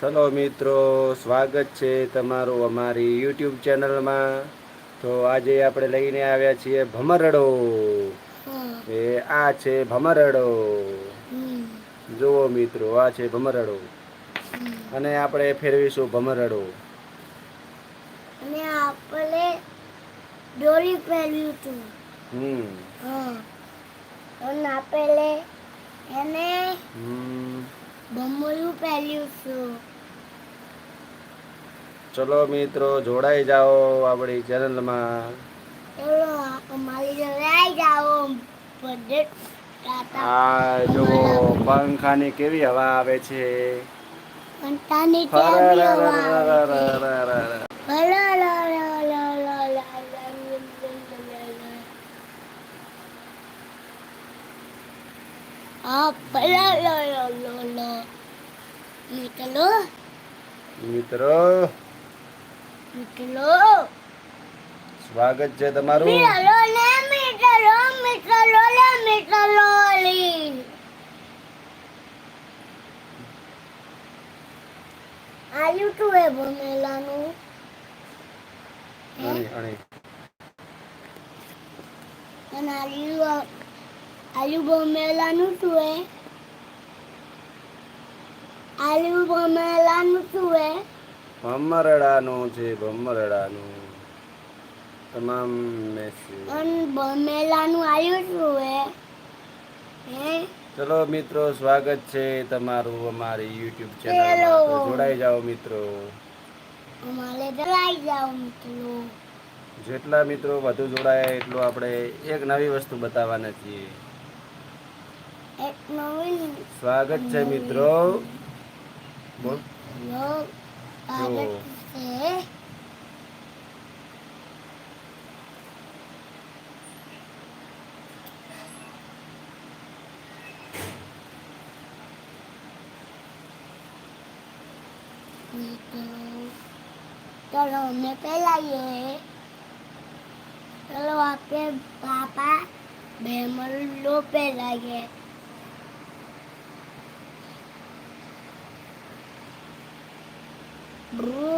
ચલો મિત્રો સ્વાગત છે તમારું અમારી યુટ્યુબ ચેનલમાં. તો આજે આપણે લઈને આવ્યા છીએ ભમરડો. એ આ છે ભમરડો. જુઓ મિત્રો આ છે ભમરડો. અને આપણે ફેરવીશું ભમરડો. અને આપણે દોરી પહેર્યું હતું. હમ. હા. અને આપણે એને હમ. બમરું પહેર્યું છું. ચલો મિત્રો જોડાઈ જાઓ આપણી ચેનલમાં. ચલો અમારી જોડાઈ જાઓ. આ જુઓ પંખાની કેવી હવા આવે છે. પંખાની કેવી હવા ఆ పొలాలలో ఈతలో ఈతలో ఈతలో స్వాగత్ చేద్దామారు આલુ તો એ બનેલાનું અને આલુ આયુ ભમેલાનું તું એ આયુ ભમેલાનું તું એ ભમરડાનું છે ભમરડાનું તમામ મેસેજ અન બમેલાનું આયુ એ હે ચલો મિત્રો સ્વાગત છે તમારું અમારી યુટ્યુબ ચલો. ચેનલ જોડાઈ જાઓ મિત્રો. અમારે જોડાઈ જાઓ મિત્રો. જેટલા મિત્રો વધુ જોડાય એટલું આપણે એક નવી વસ્તુ બતાવવાના છીએ. स्वागत छ मित्रो Kalau ini pela ye, kalau apa bapak, bemer lo pela ye. Brrr.